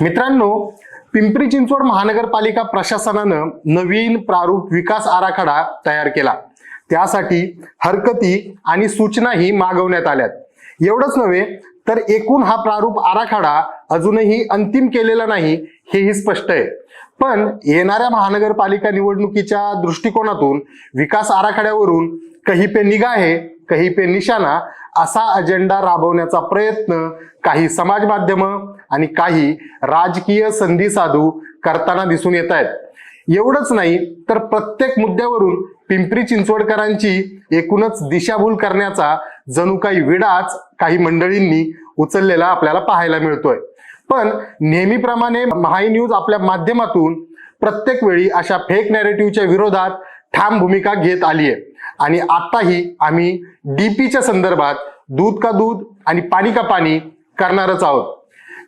मित्रांनो पिंपरी चिंचवड महानगरपालिका प्रशासनानं नवीन प्रारूप विकास आराखडा तयार केला. त्यासाठी हरकती आणि सूचनाही मागवण्यात आल्यात. एवढंच नव्हे तर एकूण हा प्रारूप आराखडा अजूनही अंतिम केलेला नाही हेही स्पष्ट आहे. पण येणाऱ्या महानगरपालिका निवडणुकीच्या दृष्टिकोनातून विकास आराखड्यावरून कही पे निगाहे कही पे निशाणा असा अजेंडा राबवण्याचा प्रयत्न काही समाज माध्यम आणि काही राजकीय संधी साधू करताना दिसून येत आहेत. एवढंच नाही तर प्रत्येक मुद्द्यावरून पिंपरी चिंचवडकरांची एकूणच दिशाभूल करण्याचा जणू काही विडाच काही मंडळींनी उचललेला आपल्याला पाहायला मिळतोय. पण नेहमीप्रमाणे महाई न्यूज आपल्या माध्यमातून प्रत्येक वेळी अशा फेक नॅरेटिव्हच्या विरोधात ठाम भूमिका घेत आली आहे आणि आताही आम्ही डीपीच्या संदर्भात दूध का दूध आणि पाणी का पाणी करणारच आहोत.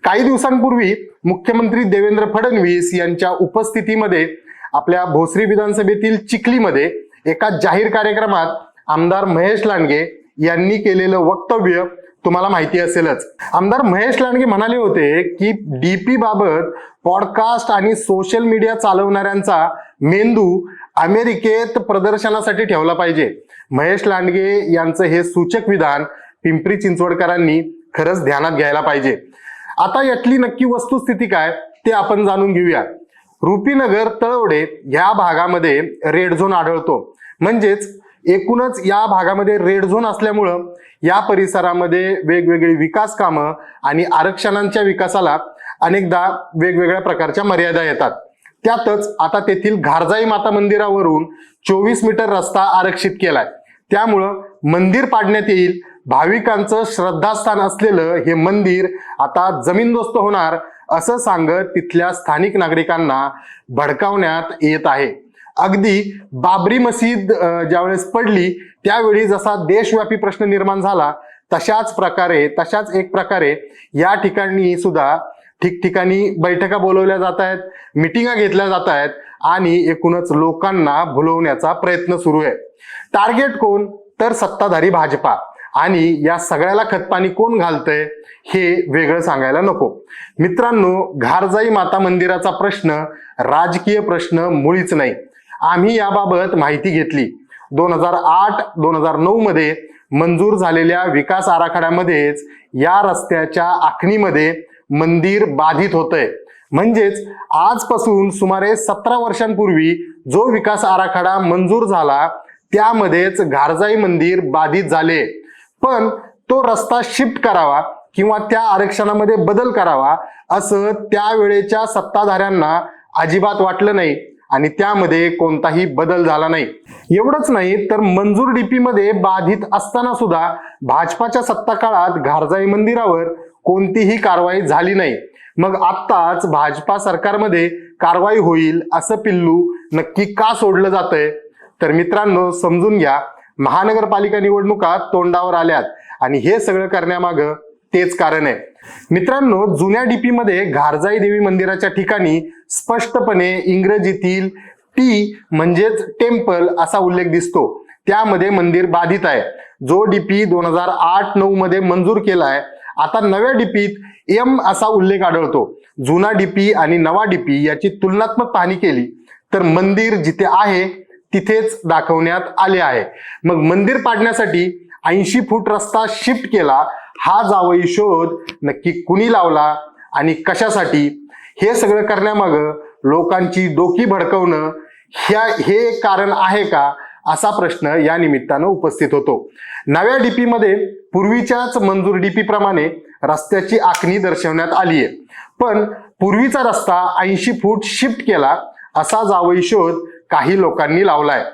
काही दिवसांपूर्वी मुख्यमंत्री देवेंद्र फडणवीस यांच्या उपस्थितीमध्ये आपल्या भोसरी विधानसभेतील चिखलीमध्ये एका जाहीर कार्यक्रमात आमदार महेश लांडगे यांनी केलेलं वक्तव्य तुम्हाला माहिती असेलच. आमदार महेश लांडगे म्हणाले होते की डीपी बाबत पॉडकास्ट आणि सोशल मीडिया चालवणाऱ्यांचा मेंदू अमेरिकेत प्रदर्शनासाठी ठेवला पाहिजे. महेश लांडगे यांचं हे सूचक विधान पिंपरी चिंचवडकरांनी खरंच ध्यानात घ्यायला पाहिजे. आता यातली नक्की वस्तुस्थिती काय ते आपण जाणून घेऊया. रुपीनगर तळवडे या भागामध्ये रेड झोन आढळतो. म्हणजेच एकूणच या भागामध्ये रेड झोन असल्यामुळं या परिसरामध्ये वेगवेगळी विकास कामं आणि आरक्षणांच्या विकासाला अनेकदा वेगवेगळ्या प्रकारच्या मर्यादा येतात. त्यातच आता तेथील घारजाई माता मंदिरावरून चोवीस मीटर रस्ता आरक्षित केलाय. त्यामुळं मंदिर पाडण्यात येईल. भाविकांचं श्रद्धास्थान असलेलं हे मंदिर आता जमीनदोस्त होणार असं सांगत तिथल्या स्थानिक नागरिकांना भडकावण्यात येत आहे. अगदी बाबरी मशीद ज्यावेळेस पडली त्यावेळी जसा देशव्यापी प्रश्न निर्माण झाला तशाच प्रकारे तशाच एक प्रकारे या ठिकाणी सुद्धा ठिकठिकाणी बैठका बोलवल्या जात आहेत मिटिंगा घेतल्या जात आहेत आणि एकूणच लोकांना भुलवण्याचा प्रयत्न सुरू आहे. टार्गेट कोण? तर सत्ताधारी भाजपा. आणि या सगळ्याला खतपाणी कोण घालतंय हे वेगळं सांगायला नको. मित्रांनो घारजाई माता मंदिराचा प्रश्न राजकीय प्रश्न मुळीच नाही. आम्ही याबाबत माहिती घेतली. दोन हजार आठ दोन हजार नऊ मध्ये मंजूर झालेल्या विकास आराखड्यामध्येच या रस्त्याच्या आखणीमध्ये मंदिर बाधित होतंय. म्हणजेच आजपासून सुमारे सतरा वर्षांपूर्वी जो विकास आराखडा मंजूर झाला त्यामध्येच घारजाई मंदिर बाधित झाले. पण तो रस्ता शिफ्ट करावा किंवा त्या आरक्षणामध्ये बदल करावा असं त्यावेळेच्या सत्ताधाऱ्यांना अजिबात वाटलं नाही आणि त्यामध्ये कोणताही बदल झाला नाही. एवढंच नाही तर मंजूर डीपी मध्ये बाधित असताना सुद्धा भाजपाच्या सत्ता काळात घारजाई मंदिरावर कोणतीही कारवाई झाली नाही. मग आत्ताच भाजपा सरकारमध्ये कारवाई होईल असं पिल्लू नक्की का सोडलं जातंय? तर मित्रांनो समजून घ्या महानगरपालिका निवडणुका तोंडावर आल्यात आणि हे सगळं करण्यामागं तेच कारण आहे. मित्रांनो जुन्या डीपी मध्ये घारजाई देवी मंदिराच्या ठिकाणी स्पष्टपणे इंग्रजीतील टी म्हणजेच टेम्पल असा उल्लेख दिसतो. त्यामध्ये मंदिर बाधित आहे. जो डीपी दोन हजार आठ नऊ मध्ये मंजूर आहे आता नव्या डीपीत एम असा उल्लेख आढळतो. जुना डीपी आणि नवा डीपी याची तुलनात्मक पाहणी केली तर मंदिर जिथे आहे तिथेच दाखवण्यात आले आहे. मग मंदिर पाडण्यासाठी ऐंशी फूट रस्ता शिफ्ट केला हा जावई शोध नक्की कुणी लावला आणि कशासाठी? हे सगळं करण्यामागं लोकांची डोकी भडकवणं ह्या हे एक कारण आहे का? असा प्रश्न या निमित्तानं उपस्थित होतो. नव्या डीपी मध्ये पूर्वीच्याच मंजूर डीपी प्रमाणे रस्त्याची आखणी दर्शवण्यात आली आहे पण पूर्वीचा रस्ता ऐंशी फूट शिफ्ट केला असा जावई शोध काही लोकांनी लावलाय.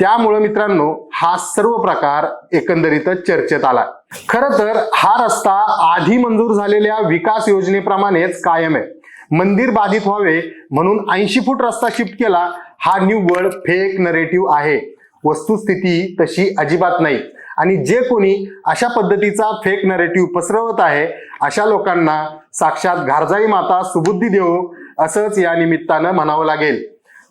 त्यामुळं मित्रांनो हा सर्व प्रकार एकंदरीतच चर्चेत आला. खर तर हा रस्ता आधी मंजूर झालेल्या विकास योजनेप्रमाणेच कायम आहे. मंदिर बाधित व्हावे म्हणून ऐंशी फूट रस्ता शिफ्ट केला हा निव्वळ फेक नरेटिव्ह आहे. वस्तुस्थिती तशी अजिबात नाही. आणि जे कोणी अशा पद्धतीचा फेक नरेटिव्ह पसरवत आहे अशा लोकांना साक्षात घारजाई माता सुबुद्धी देऊ असंच या निमित्तानं म्हणावं लागेल.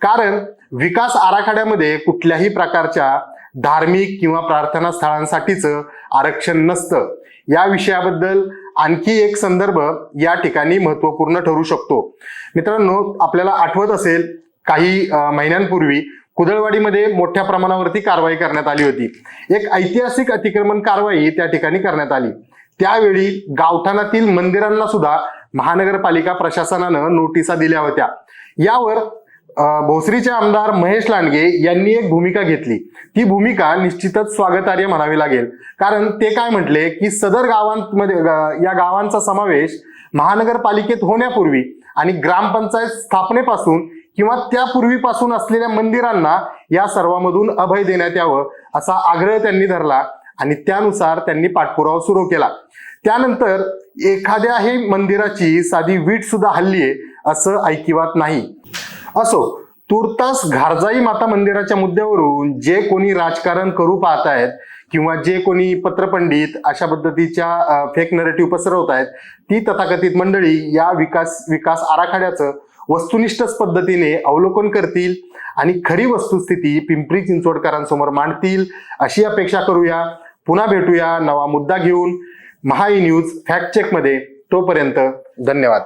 कारण विकास आराखड्यामध्ये कुठल्याही प्रकारच्या धार्मिक किंवा प्रार्थना स्थळांसाठीच आरक्षण नसतं. या विषयाबद्दल आणखी एक संदर्भ या ठिकाणी महत्त्वपूर्ण ठरू शकतो. मित्रांनो आपल्याला आठवत असेल काही महिन्यांपूर्वी कुदळवाडीमध्ये मोठ्या प्रमाणावरती कारवाई करण्यात आली होती. एक ऐतिहासिक अतिक्रमण कारवाई त्या ठिकाणी करण्यात आली. त्यावेळी गावठाणातील मंदिरांना सुद्धा महानगरपालिका प्रशासनानं नोटिसा दिल्या होत्या. यावर भोसरीचे आमदार महेश लांडगे यांनी एक भूमिका घेतली. ती भूमिका निश्चितच स्वागतार्य म्हणावी लागेल. कारण ते काय म्हटले की सदर गावांमध्ये या गावांचा समावेश महानगरपालिकेत होण्यापूर्वी आणि ग्रामपंचायत स्थापनेपासून किंवा त्यापूर्वीपासून असलेल्या मंदिरांना या सर्वांमधून अभय देण्यात यावं असा आग्रह त्यांनी धरला आणि त्यानुसार त्यांनी पाठपुरावा सुरू केला. त्यानंतर एखाद्याही मंदिराची साधी वीट सुद्धा हल्लीये असं ऐकिवात नाही. असो तुर्तास घारजाई माता मंदिराच्या मुद्द्यावरून जे कोणी राजकारण करू पाहतायत किंवा जे कोणी पत्रपंडित अशा पद्धतीच्या फेक नरेटिव्ह पसरवत आहेत ती तथाकथित मंडळी या विकास विकास आराखड्याचं वस्तुनिष्ठ पद्धतीने अवलोकन करतील आणि खरी वस्तुस्थिती पिंपरी चिंचवडकरांसमोर मांडतील अशी अपेक्षा करूया. पुन्हा भेटूया नवा मुद्दा घेऊन. महाई न्यूज फॅक्ट चेकमध्ये. तोपर्यंत धन्यवाद.